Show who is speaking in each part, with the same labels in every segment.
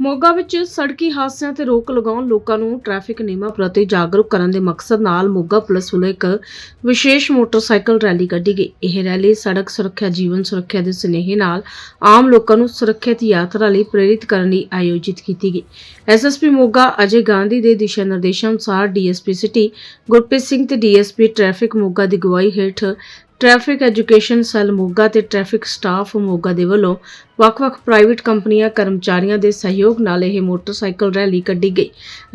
Speaker 1: ਮੋਗਾ ਵਿੱਚ ਸੜਕੀ ਹਾਦਸਿਆਂ ਤੇ ਰੋਕ ਲਗਾਉਣ ਲੋਕਾਂ ਨੂੰ ਟ੍ਰੈਫਿਕ ਨਿਯਮਾਂ ਪ੍ਰਤੀ ਜਾਗਰੂਕ ਕਰਨ ਦੇ ਮਕਸਦ ਨਾਲ ਮੋਗਾ ਪੁਲਿਸ ਵੱਲੋਂ ਇੱਕ ਵਿਸ਼ੇਸ਼ ਮੋਟਰਸਾਈਕਲ ਰੈਲੀ ਕੱਢੀ ਗਈ। ਇਹ ਰੈਲੀ ਸੜਕ ਸੁਰੱਖਿਆ, ਜੀਵਨ ਸੁਰੱਖਿਆ ਦੇ ਸੁਨੇਹੇ ਨਾਲ ਆਮ ਲੋਕਾਂ ਨੂੰ ਸੁਰੱਖਿਅਤ ਯਾਤਰਾ ਲਈ ਪ੍ਰੇਰਿਤ ਕਰਨ ਲਈ ਆਯੋਜਿਤ ਕੀਤੀ ਗਈ। ਐਸਐਸਪੀ ਮੋਗਾ ਅਜੇ ਗਾਂਧੀ ਦੇ ਦਿਸ਼ਾ ਨਿਰਦੇਸ਼ਾਂ ਅਨੁਸਾਰ ਡੀਐਸਪੀ ਸਿਟੀ, ਗੁਰਪ੍ਰੀਤ ਸਿੰਘ ਤੇ ਡੀਐਸਪੀ ਟ੍ਰੈਫਿਕ ਮੋਗਾ ਦੀ ਗਵਾਹੀ ਹੇਠ ਟ੍ਰੈਫਿਕ ਐਜੂਕੇਸ਼ਨ ਸੈੱਲ ਮੋਗਾ ਤੇ ਟ੍ਰੈਫਿਕ ਸਟਾਫ ਮੋਗਾ ਦੇ ਵੱਲੋਂ ਵੱਖ-ਵੱਖ ਪ੍ਰਾਈਵੇਟ ਕੰਪਨੀਆਂ, ਕਰਮਚਾਰੀਆਂ ਦੇ ਸਹਿਯੋਗ ਨਾਲ ਇਹ ਮੋਟਰਸਾਈਕਲ ਰੈਲੀ ਕੱਢੀ ਗਈ।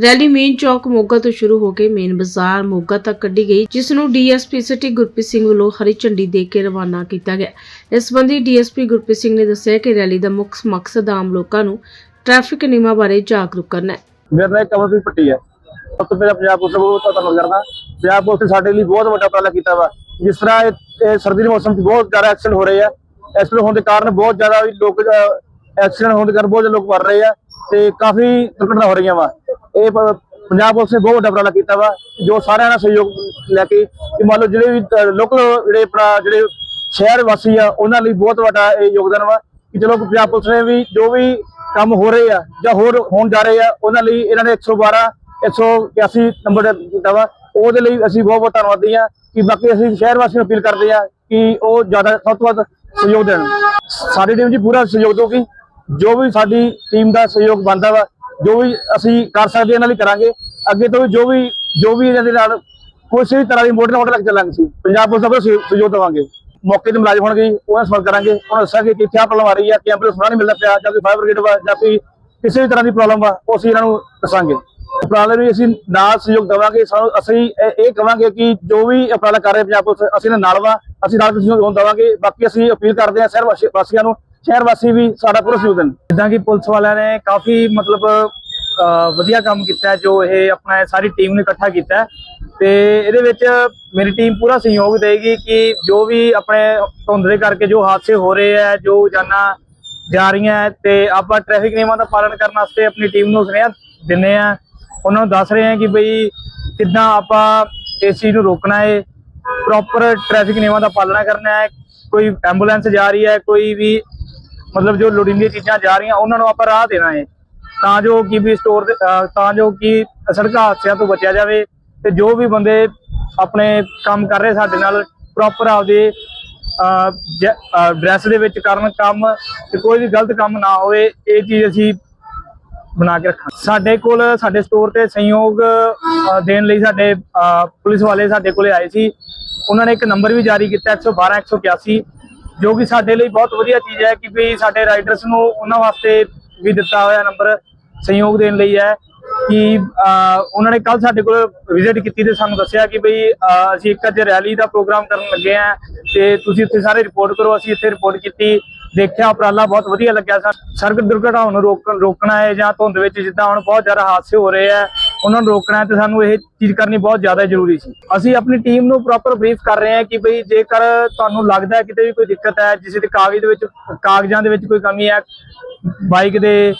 Speaker 1: ਰੈਲੀ ਮੇਨ ਚੌਕ ਮੋਗਾ ਤੋਂ ਸ਼ੁਰੂ ਹੋ ਕੇ ਮੇਨ ਬਾਜ਼ਾਰ ਮੋਗਾ ਤੱਕ ਕੱਢੀ ਗਈ, ਜਿਸ ਨੂੰ ਡੀਐਸਪੀ ਸਿਟੀ ਗੁਰਪ੍ਰੀਤ ਸਿੰਘ ਵੱਲੋਂ ਹਰੀ ਝੰਡੀ ਦੇ ਕੇ ਰਵਾਨਾ ਕੀਤਾ ਗਿਆ। ਇਸ ਸੰਬੰਧੀ ਡੀਐਸਪੀ ਗੁਰਪ੍ਰੀਤ ਸਿੰਘ ਨੇ ਦੱਸਿਆ ਕਿ ਰੈਲੀ ਦਾ ਮੁੱਖ ਮਕਸਦ ਆਮ ਲੋਕਾਂ ਨੂੰ ਟ੍ਰੈਫਿਕ ਨਿਯਮਾਂ ਬਾਰੇ ਜਾਗਰੂਕ ਕਰਨਾ ਹੈ।
Speaker 2: ਮੇਰਾ ਨਾਮ ਕਮਲਪ੍ਰੀਤ ਪੱਟੀ ਹੈ। ਸਭ ਤੋਂ ਪਹਿਲਾਂ ਪੰਜਾਬ ਪੁਲਿਸ ਨੂੰ ਬਹੁਤ ਧੰਨਵਾਦ ਕਰਦਾ ਪੰਜਾਬ ਪੁਲਿਸ ਨੇ ਸਾਡੇ ਲਈ ਬਹੁਤ ਵੱਡਾ ਉਪਰਾਲਾ ਕੀਤਾ ਵਾ। ਜਿਸ ਤਰ੍ਹਾਂ ਇਹ- ਇਹ ਸਰਦੀ ਦੇ ਮੌਸਮ 'ਚ ਬਹੁਤ ਜ਼ਿਆਦਾ ਐਕਸੀਡੈਂਟ ਹੋ ਰਹੇ ਆ। ਐਕਸੀਡੈਂਟ ਹੋਣ ਦੇ ਕਾਰਨ ਬਹੁਤ ਜ਼ਿਆਦਾ ਵੀ ਲੋਕ ਐਕਸੀਡੈਂਟ ਹੋਣ ਦੇ ਕਾਰਨ ਬਹੁਤ ਜ਼ਿਆਦਾ ਲੋਕ ਮਰ ਰਹੇ ਆ ਤੇ ਕਾਫੀ ਦੁਰਘਟਨਾ ਹੋ ਰਹੀਆਂ ਵਾ। ਇਹ ਪੰਜਾਬ ਪੁਲਿਸ ਨੇ ਬਹੁਤ ਵੱਡਾ ਉਪਰਾਲਾ ਕੀਤਾ ਵਾ ਜੋ ਸਾਰਿਆਂ ਦਾ ਸਹਿਯੋਗ ਲੈ ਕੇ ਕਿ ਮੰਨ ਲਓ ਜਿਹੜੇ ਵੀ ਲੋਕਲ ਜਿਹੜੇ ਆਪਣਾ ਜਿਹੜੇ ਸ਼ਹਿਰ ਵਾਸੀ ਆ, ਉਹਨਾਂ ਲਈ ਬਹੁਤ ਵੱਡਾ ਇਹ ਯੋਗਦਾਨ ਵਾ ਕਿ ਚਲੋ ਪੰਜਾਬ ਪੁਲਿਸ ਨੇ ਵੀ ਜੋ ਵੀ ਕੰਮ ਹੋ ਰਹੇ ਆ ਜਾਂ ਹੋਰ ਹੋਣ ਜਾ ਰਹੇ ਆ, ਉਹਨਾਂ ਲਈ ਇਹਨਾਂ ਨੇ 112 181 ਨੰਬਰ ਦਿੱਤਾ ਵਾ। ਉਹਦੇ ਲਈ ਅਸੀਂ ਬਹੁਤ ਬਹੁਤ ਧੰਨਵਾਦੀ ਆ ਕਿ ਬਾਕੀ ਅਸੀਂ ਸ਼ਹਿਰ ਵਾਸੀਆਂ ਨੂੰ ਅਪੀਲ ਕਰਦੇ ਆ ਕਿ ਉਹ ਜ਼ਿਆਦਾ ਸਭ ਤੋਂ ਵੱਧ ਸਹਿਯੋਗ ਦੇਣ। ਸਾਡੀ ਟੀਮ ਜੀ ਪੂਰਾ ਸਹਿਯੋਗ ਦੇਊਗੀ ਜੋ ਵੀ ਸਾਡੀ ਟੀਮ ਦਾ ਸਹਿਯੋਗ ਬਣਦਾ ਵਾ, ਜੋ ਵੀ ਅਸੀਂ ਕਰ ਸਕਦੇ ਇਹਨਾਂ ਲਈ ਕਰਾਂਗੇ। ਅੱਗੇ ਤੋਂ ਵੀ ਜੋ ਵੀ ਜੋ ਵੀ ਇਹਨਾਂ ਦੇ ਨਾਲ ਕਿਸੇ ਵੀ ਤਰ੍ਹਾਂ ਦੀ ਮੋਟਰ ਮੋਟਰ ਲੱਗ ਚੱਲਾਂਗੇ ਸੀ ਪੰਜਾਬ ਪੁਲਿਸ ਦਾ ਪੂਰਾ ਸਹਿਯੋਗ ਦੇਵਾਂਗੇ। ਮੌਕੇ ਤੇ ਮੁਲਾਜ਼ਮ ਹੋਣਗੇ, ਉਹਨਾਂ ਨਾਲ ਸੰਪਰਕ ਕਰਾਂਗੇ। ਉਹਨਾਂ ਨੂੰ ਦੱਸਾਂਗੇ ਕਿ ਕਿਆ ਪ੍ਰੋਬਲਮ ਆ ਰਹੀ ਹੈ ਕਿ ਐਂਬੂਲੈਂਸ ਨਹੀਂ ਮਿਲਦਾ ਪਿਆ, ਜਾਂ ਕੋਈ ਫਾਇਰ ਬ੍ਰਿਗੇਡ ਵਾ, ਜਾਂ ਕੋਈ ਕਿਸੇ ਵੀ ਤਰ੍ਹਾਂ ਦੀ ਪ੍ਰੋਬਲਮ ਵਾ, ਉਹ ਅਸੀਂ ਇਹਨਾਂ ਨੂੰ ਦੱਸਾਂਗੇ। ਉਪਰਾਲੇ ਨੂੰ ਅਸੀਂ ਨਾਲ ਸਹਿਯੋਗ ਦੇਵਾਂਗੇ। ਸਾਨੂੰ ਅਸੀਂ ਇਹ ਕਹਾਂਗੇ ਕਿ ਜੋ ਵੀ ਉਪਰਾਲਾ ਕਰ ਰਹੇ ਪੰਜਾਬ ਪੁਲਿਸ, ਅਸੀਂ ਇਹਨਾਂ ਨਾਲ ਵਾ। ਅਸੀਂ ਨਾਲ ਸਹਿਯੋਗ ਦੇਵਾਂਗੇ। ਬਾਕੀ ਅਸੀਂ ਅਪੀਲ ਕਰਦੇ ਹਾਂ ਸ਼ਹਿਰ ਵਾਸੀ- ਵਾਸੀਆਂ ਨੂੰ, ਸ਼ਹਿਰ ਵਾਸੀ ਵੀ ਸਾਡਾ ਪੂਰਾ ਸਹਿਯੋਗ ਦੇਣ।
Speaker 3: ਜਿੱਦਾਂ ਕਿ ਪੁਲਿਸ ਵਾਲਿਆਂ ਨੇ ਕਾਫੀ ਮਤਲਬ ਵਧੀਆ ਕੰਮ ਕੀਤਾ ਜੋ ਇਹ ਆਪਣਾ ਸਾਰੀ ਟੀਮ ਨੂੰ ਇਕੱਠਾ ਕੀਤਾ ਹੈ। ਤੇ ਇਹਦੇ ਵਿੱਚ ਮੇਰੀ ਟੀਮ ਪੂਰਾ ਸਹਿਯੋਗ ਦੇਗੀ ਕਿ ਜੋ ਵੀ ਆਪਣੇ ਧੁੰਦ ਦੇ ਕਰਕੇ ਜੋ ਹਾਦਸੇ ਹੋ ਰਹੇ ਹੈ, ਜੋ ਜਾਨਾਂ ਜਾ ਰਹੀਆਂ ਹੈ, ਤੇ ਆਪਾਂ ਟ੍ਰੈਫਿਕ ਨਿਯਮਾਂ ਦਾ ਪਾਲਣ ਕਰਨ ਵਾਸਤੇ ਆਪਣੀ ਟੀਮ ਨੂੰ ਸੁਨੇਹਾ ਦਿੰਨੇ ਆ ਉਹਨਾਂ ਨੂੰ ਦੱਸ ਰਹੇ ਹਾਂ ਕਿ ਬਈ ਕਿੱਦਾਂ ਆਪਾਂ ਇਸ ਚੀਜ਼ ਨੂੰ ਰੋਕਣਾ ਹੈ ਪ੍ਰੋਪਰ ਟ੍ਰੈਫਿਕ ਨਿਯਮਾਂ ਦਾ ਪਾਲਣਾ ਕਰਨਾ ਹੈ, ਕੋਈ ਐਂਬੂਲੈਂਸ ਜਾ ਰਹੀ ਹੈ, ਕੋਈ ਵੀ ਮਤਲਬ ਜੋ ਲੋੜੀਂਦੀਆਂ ਚੀਜ਼ਾਂ ਜਾ ਰਹੀਆਂ, ਉਹਨਾਂ ਨੂੰ ਆਪਾਂ ਰਾਹ ਦੇਣਾ ਹੈ। ਤਾਂ ਜੋ ਕਿ ਵੀ ਸਟੋਰ ਦੇ ਤਾਂ ਜੋ ਕਿ ਸੜਕਾਂ ਹਾਦਸਿਆਂ ਤੋਂ ਬਚਿਆ ਜਾਵੇ ਤੇ ਜੋ ਵੀ ਬੰਦੇ ਆਪਣੇ ਕੰਮ ਕਰ ਰਹੇ ਸਾਡੇ ਨਾਲ ਪ੍ਰੋਪਰ ਆਪਦੇ ਡਰੈਸ ਦੇ ਵਿੱਚ ਕਰਨ ਕੰਮ ਤੇ ਕੋਈ ਵੀ ਗਲਤ ਕੰਮ ਨਾ ਹੋਵੇ, ਇਹ ਚੀਜ਼ ਅਸੀਂ ਬਣਾ ਕੇ ਰੱਖਾਂ ਸਾਡੇ ਕੋਲ, ਸਾਡੇ ਸਟੋਰ ਤੇ ਸਹਿਯੋਗ ਦੇਣ ਲਈ ਸਾਡੇ ਪੁਲਿਸ ਵਾਲੇ ਸਾਡੇ ਕੋਲੇ ਆਏ ਸੀ। ਉਹਨਾਂ ਨੇ ਇੱਕ ਨੰਬਰ ਵੀ ਜਾਰੀ ਕੀਤਾ 112 181 ਜੋ ਕਿ ਸਾਡੇ ਲਈ ਬਹੁਤ ਵਧੀਆ ਚੀਜ਼ ਹੈ ਕਿ ਵੀ ਸਾਡੇ ਰਾਈਡਰਸ ਨੂੰ ਉਹਨਾਂ ਵਾਸਤੇ ਵੀ ਦਿੱਤਾ ਹੋਇਆ ਨੰਬਰ ਸਹਿਯੋਗ ਦੇਣ ਲਈ ਹੈ ਕਿ ਉਹਨਾਂ ਨੇ ਕੱਲ ਸਾਡੇ ਕੋਲ ਵਿਜ਼ਿਟ ਕੀਤੀ ਤੇ ਸਾਨੂੰ ਦੱਸਿਆ ਕਿ ਭਈ ਅਸੀਂ ਇੱਕ ਅੱਜ ਰੈਲੀ ਦਾ ਪ੍ਰੋਗਰਾਮ ਕਰਨ ਲੱਗੇ ਆ ਤੇ ਤੁਸੀਂ ਇੱਥੇ ਸਾਰੇ ਰਿਪੋਰਟ ਕਰੋ, ਅਸੀਂ ਇੱਥੇ ਰਿਪੋਰਟ ਕੀਤੀ। ਦੇਖਿਆ, ਉਪਰਾਲਾ ਬਹੁਤ ਵਧੀਆ ਲੱਗਿਆ ਸਾਨੂੰ ਸੜਕ ਦੁਰਘਟਨਾਵਾਂ ਨੂੰ ਰੋਕ, ਰੋਕਣਾ ਹੈ ਜਾਂ ਧੁੰਦ ਵਿੱਚ ਜਿੱਦਾਂ ਹੁਣ ਬਹੁਤ ਜ਼ਿਆਦਾ ਹਾਦਸੇ ਹੋ ਰਹੇ ਆ ਉਹਨਾਂ ਨੂੰ ਰੋਕਣਾ ਤੇ ਸਾਨੂੰ ਇਹ ਚੀਜ਼ ਕਰਨੀ ਬਹੁਤ ਜ਼ਿਆਦਾ ਜ਼ਰੂਰੀ ਸੀ। ਅਸੀਂ ਆਪਣੀ ਟੀਮ ਨੂੰ ਪ੍ਰੋਪਰ ਬਰੀਫ ਕਰ ਰਹੇ ਹਾਂ ਕਿ ਭਈ ਜੇਕਰ ਤੁਹਾਨੂੰ ਲੱਗਦਾ ਹੈ ਕਿਤੇ ਵੀ ਕੋਈ ਦਿੱਕਤ ਹੈ ਜਿਸੇ ਦੇ ਕਾਗਜ਼ ਦੇ ਵਿੱਚ, ਕਾਗਜ਼ਾਂ ਦੇ ਵਿੱਚ ਕੋਈ ਕਮੀ ਹੈ, ਬਾਈਕ ਦੇ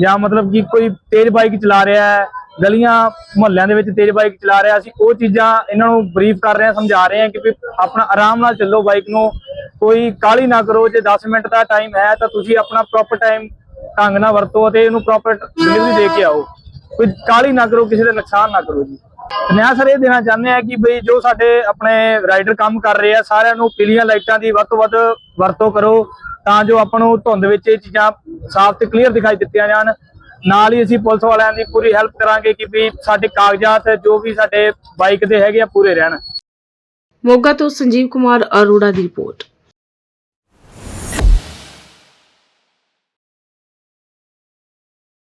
Speaker 3: ਜਾਂ ਮਤਲਬ ਕਿ ਕੋਈ ਤੇਜ਼ ਬਾਈਕ ਚਲਾ ਰਿਹਾ ਹੈ, ਗਲੀਆਂ, ਮੁਹੱਲਿਆਂ ਦੇ ਵਿੱਚ ਤੇਜ਼ ਬਾਈਕ ਚਲਾ ਰਿਹਾ, ਅਸੀਂ ਉਹ ਚੀਜ਼ਾਂ ਇਹਨਾਂ ਨੂੰ ਬਰੀਫ ਕਰ ਰਹੇ ਹਾਂ, ਸਮਝਾ ਰਹੇ ਹਾਂ ਕਿ ਆਪਣਾ ਆਰਾਮ ਨਾਲ ਚੱਲੋ ਬਾਈਕ ਨੂੰ ਕੋਈ ਕਾਲੀ ਨਾ ਕਰੋ, ਜੇ 10 ਮਿੰਟ ਦਾ ਟਾਈਮ ਹੈ ਤਾਂ ਤੁਸੀਂ ਆਪਣਾ ਪ੍ਰੋਪਰ ਟਾਈਮ ਢੰਗ ਨਾਲ ਵਰਤੋ ਅਤੇ ਇਹਨੂੰ ਪ੍ਰੋਪਰ ਡਿਲੀਵਰੀ ਦੇ ਕੇ ਆਓ। ਕੋਈ ਕਾਲੀ ਨਾ ਕਰੋ, ਕਿਸੇ ਦਾ ਨੁਕਸਾਨ ਨਾ ਕਰੋ ਜੀ। ਨਿਆ ਸਰ ਇਹ ਦੇਣਾ ਚਾਹੁੰਦੇ ਆ ਕਿ ਬਈ ਜੋ ਸਾਡੇ ਆਪਣੇ ਰਾਈਡਰ ਕੰਮ ਕਰ ਰਹੇ ਆ, ਸਾਰਿਆਂ ਨੂੰ ਪੀਲੀਆਂ ਲਾਈਟਾਂ ਦੀ ਵੱਧ ਤੋਂ ਵੱਧ ਵਰਤੋਂ ਕਰੋ ਤਾਂ ਜੋ ਆਪਾਂ ਨੂੰ ਧੁੰਦ ਵਿੱਚ ਇਹ ਚੀਜ਼ਾਂ ਸਾਫ਼ ਤੇ ਕਲੀਅਰ ਦਿਖਾਈ ਦਿੱਤੀਆਂ ਜਾਣ। ਨਾਲ ਹੀ ਅਸੀਂ ਪੁਲਿਸ ਵਾਲਿਆਂ ਦੀ ਪੂਰੀ ਹੈਲਪ ਕਰਾਂਗੇ ਕਿ ਵੀ ਸਾਡੇ ਕਾਗਜ਼ਾਤ ਜੋ ਵੀ ਸਾਡੇ ਬਾਈਕ ਦੇ ਹੈਗੇ ਆ, ਪੂਰੇ ਰਹਿਣ।
Speaker 1: ਮੋਗਾ ਤੋਂ ਸੰਜੀਵ ਕੁਮਾਰ ਅਰੋੜਾ ਦੀ ਰਿਪੋਰਟ।